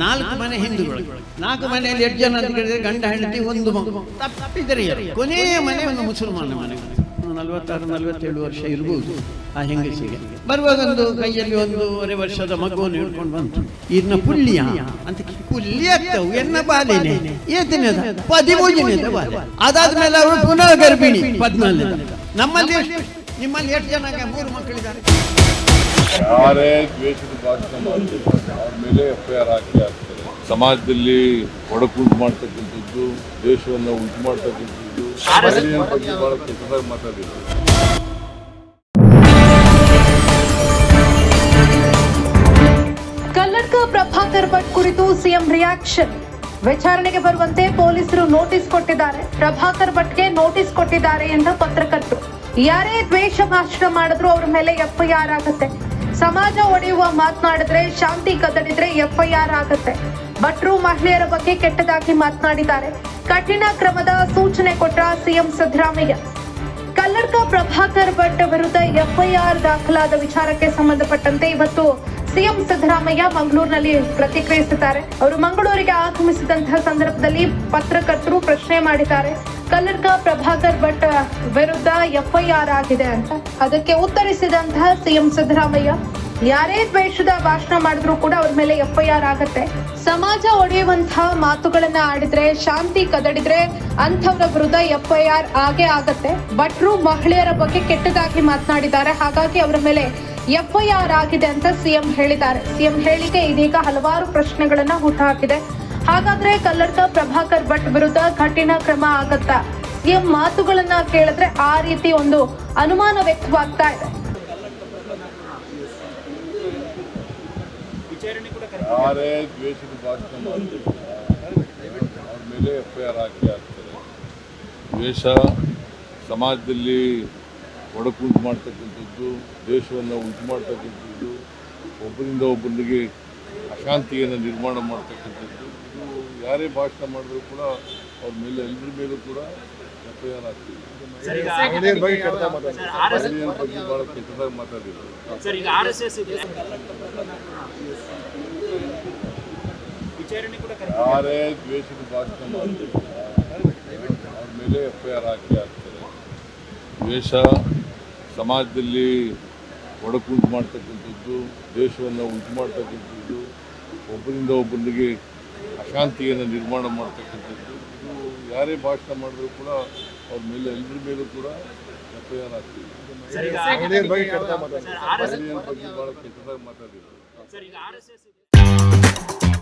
ನಾಲ್ಕು ಮನೆ ಹಿಂದೂಗಳು ನಾಲ್ಕು ಮನೆಯಲ್ಲಿ ಎಷ್ಟು ಜನ ಅಂತ ಕೇಳಿದ್ರೆ ಗಂಡ ಹೆಂಡತಿ ಒಂದು ತಪ್ಪಿದರೆ? ಕೊನೆಯ ಮನೆ ಒಂದು ಮುಸಲ್ಮಾನ ಮನೆ. ನಲವತ್ತಾರು ನಲವತ್ತೇಳು ವರ್ಷ ಇರ್ಬೋದು ಆ ಹೆಂಗಸಿಗೆ. ಬರುವಾಗ ಒಂದು ಕೈಯಲ್ಲಿ ಒಂದೂವರೆ ವರ್ಷದ ಮಗುವನ್ನು ಹಿಡ್ಕೊಂಡು ಬಂತು. ಇದನ್ನ ಪುಳ್ಳಿಯ ಅಂತ ಪುಲ್ಯ ಪುಳ್ಳಿ ಆಗ್ತವು. ಎನ್ನ ಬಾಲೇನೆ ಏತನೇದ? ಪದಿಮೂಜಿನೇದ ಬಾಲೆ ಅದಾದ್ಮೇಲೆ ಅವರು ಪುನಃ ಗರ್ಭಿಣಿ. ಪದ್ನಾಲ್ಕು ನಮ್ಮಲ್ಲಿ ನಿಮ್ಮಲ್ಲಿ ಎಷ್ಟು ಜನ ಮೂರು ಮಕ್ಕಳಿದ್ದಾರೆ. ಯಾರೇ ದ್ವೇಷದ ಭಾಷಣ ಮಾಡಿದ್ರು ಅವ್ರ ಮೇಲೆ ಎಫ್ ಐ ಆರ್ ಹಾಕಿ ಹಾಕ್ತಾರೆ. ಸಮಾಜದಲ್ಲಿ ಒಡಕುಂಟು ಮಾಡ್ತಕ್ಕಂಥದ್ದು ದೇಶವನ್ನು ಉಂಟು ಮಾಡ್ತಕ್ಕಂಥದ್ದು ಮಹಿಳೆಯರ ಬಗ್ಗೆ ಬಹಳ ಕೆಟ್ಟದಾಗಿ ಮಾತಾಡಿದ್ರು. ಕಲ್ಲಡ್ಕ ಪ್ರಭಾಕರ್ ಭಟ್ ಕುರಿತು ಸಿಎಂ ರಿಯಾಕ್ಷನ್ ವಿಚಾರಣೆಗೆ ಬರುವಂತೆ ಪೊಲೀಸರು ನೋಟಿಸ್ ಕೊಟ್ಟಿದ್ದಾರೆ. ಪ್ರಭಾಕರ್ ಭಟ್ಗೆ ನೋಟಿಸ್ ಕೊಟ್ಟಿದ್ದಾರೆ ಎಂದ ಪತ್ರಕರ್ತರು ಯಾರೇ ದ್ವೇಷ ಭಾಷಣ ಮಾಡಿದ್ರು ಅವ್ರ ಮೇಲೆ ಎಫ್ಐಆರ್ ಆಗುತ್ತೆ. ಸಮಾಜ ಒಡೆಯುವ ಮಾತನಾಡಿದ್ರೆ ಶಾಂತಿ ಕದಡಿದ್ರೆ ಎಫ್ಐಆರ್ ಆಗುತ್ತೆ. ಭಟ್ರು ಮಹಿಳೆಯರ ಬಗ್ಗೆ ಕೆಟ್ಟದಾಗಿ ಮಾತನಾಡಿದ್ದಾರೆ. ಕಠಿಣ ಕ್ರಮದ ಸೂಚನೆ ಕೊಟ್ಟ ಸಿಎಂ ಸಿದ್ದರಾಮಯ್ಯ. ಕಲ್ಲಡ್ಕ ಪ್ರಭಾಕರ್ ಭಟ್ ವಿರುದ್ಧ ಎಫ್ಐಆರ್ ದಾಖಲಾದ ವಿಚಾರಕ್ಕೆ ಸಂಬಂಧಪಟ್ಟಂತೆ ಇವತ್ತು ಸಿಎಂ ಸಿದ್ದರಾಮಯ್ಯ ಮಂಗಳೂರಿನಲ್ಲಿ ಪ್ರತಿಕ್ರಿಯಿಸಿದ್ದಾರೆ. ಅವರು ಮಂಗಳೂರಿಗೆ ಆಗಮಿಸಿದಂತಹ ಸಂದರ್ಭದಲ್ಲಿ ಪತ್ರಕರ್ತರು ಪ್ರಶ್ನೆ ಮಾಡಿದ್ದಾರೆ. ಕಲ್ಲಡ್ಕ ಪ್ರಭಾಕರ್ ಭಟ್ ವಿರುದ್ಧ ಎಫ್ಐಆರ್ ಆಗಿದೆ ಅಂತ. ಅದಕ್ಕೆ ಉತ್ತರಿಸಿದಂತಹ ಸಿಎಂ ಸಿದ್ದರಾಮಯ್ಯ, ಯಾರೇ ದ್ವೇಷದ ಭಾಷಣ ಮಾಡಿದ್ರು ಕೂಡ ಅವ್ರ ಮೇಲೆ ಎಫ್ಐಆರ್ ಆಗತ್ತೆ. ಸಮಾಜ ಒಡೆಯುವಂತಹ ಮಾತುಗಳನ್ನ ಆಡಿದ್ರೆ, ಶಾಂತಿ ಕದಡಿದ್ರೆ ಅಂಥವ್ರ ವಿರುದ್ಧ ಎಫ್ಐಆರ್ ಆಗೇ ಆಗತ್ತೆ. ಭಟ್ರು ಮಹಿಳೆಯರ ಬಗ್ಗೆ ಕೆಟ್ಟದಾಗಿ ಮಾತನಾಡಿದ್ದಾರೆ. ಹಾಗಾಗಿ ಅವರ ಮೇಲೆ ಎಫ್ಐಆರ್ ಆಗಿದೆ ಅಂತ ಸಿಎಂ ಹೇಳಿದ್ದಾರೆ. ಸಿಎಂ ಹೇಳಿಕೆ ಇದೀಗ ಹಲವಾರು ಪ್ರಶ್ನೆಗಳನ್ನ ಹುಟ್ಟುಹಾಕಿದೆ ಹಾಗಾದ್ರೆ ಕಲ್ಲಡ್ಕ ಪ್ರಭಾಕರ್ ಭಟ್ ವಿರುದ್ಧ ಕಠಿಣ ಕ್ರಮ ಆಗತ್ತಾ? ಈ ಮಾತುಗಳನ್ನ ಕೇಳಿದ್ರೆ ಆ ರೀತಿ ಒಂದು ಅನುಮಾನ ವ್ಯಕ್ತವಾಗ್ತಾ ಇದೆ. ಯಾರೇ ದ್ವೇಷದ ಭಾಷಣ ಅವ್ರ ಮೇಲೆ ಎಫ್ ಐ ಆರ್ ಹಾಕಿ ಆಗ್ತಾರೆ ದ್ವೇಷ ಸಮಾಜದಲ್ಲಿ ಒಡಕುಂಟು ಮಾಡ್ತಕ್ಕಂಥದ್ದು ದೇಶವನ್ನು ಉಂಟು ಮಾಡ್ತಕ್ಕಂಥದ್ದು ಒಬ್ಬರಿಂದ ಒಬ್ಬರಿಗೆ ಅಶಾಂತಿಯನ್ನು ನಿರ್ಮಾಣ ಮಾಡ್ತಕ್ಕಂಥದ್ದು. ಇದು ಯಾರೇ ಭಾಷಣ ಮಾಡಿದ್ರು ಕೂಡ ಅವ್ರ ಮೇಲೆ ಎಲ್ಲರ ಮೇಲೂ ಕೂಡ ಎಫ್ ಐ ಆರ್ ಆಗ್ತಿದೆ ಮಹಿಳೆಯರ ಬಗ್ಗೆ ಕೆಟ್ಟದಾಗಿ ಮಾತಾಡಿದ್ರು ಮಹಿಳೆಯರ ಬಗ್ಗೆ ಬಹಳ ಕೆಟ್ಟದಾಗಿ ಮಾತಾಡಿದ್ರು ಯಾರೇ ದ್ವೇಷದ ಭಾಷಣ ಮಾಡ್ತೀವಿ ಅವ್ರ ಮೇಲೆ ಎಫ್ಐಆರ್ ಐ ಆರ್ ಹಾಕಿ ಆಗ್ತಾರೆ ದ್ವೇಷ ಸಮಾಜದಲ್ಲಿ ಒಡಕುಂಟು ಮಾಡ್ತಕ್ಕಂಥದ್ದು ದೇಶವನ್ನು ಉಂಟು ಮಾಡ್ತಕ್ಕಂಥದ್ದು ಒಬ್ಬರಿಂದ ಒಬ್ಬರಿಗೆ ಅಶಾಂತಿಯನ್ನು ನಿರ್ಮಾಣ ಮಾಡ್ತಕ್ಕಂಥದ್ದು. ಇದು ಯಾರೇ ಭಾಷಣ ಮಾಡಿದ್ರು ಕೂಡ ಅವ್ರ ಮೇಲೆ ಎಲ್ಲರ ಮೇಲೂ ಕೂಡ ಎಫ್ ಐ ಆರ್ ಆಗ್ತಿದೆ ಸರ್ ಈಗ ಮಹಿಳೆಯರ ಬಗ್ಗೆ ಕೆಟ್ಟದಾಗಿ ಮಾತಾಡಿದ್ರು ಸರ್ ಆರ್ ಎಸ್ ಮಹಿಳೆಯರ ಬಗ್ಗೆ ಬಹಳ ಕೆಟ್ಟದಾಗಿ ಮಾತಾಡಿದ್ರು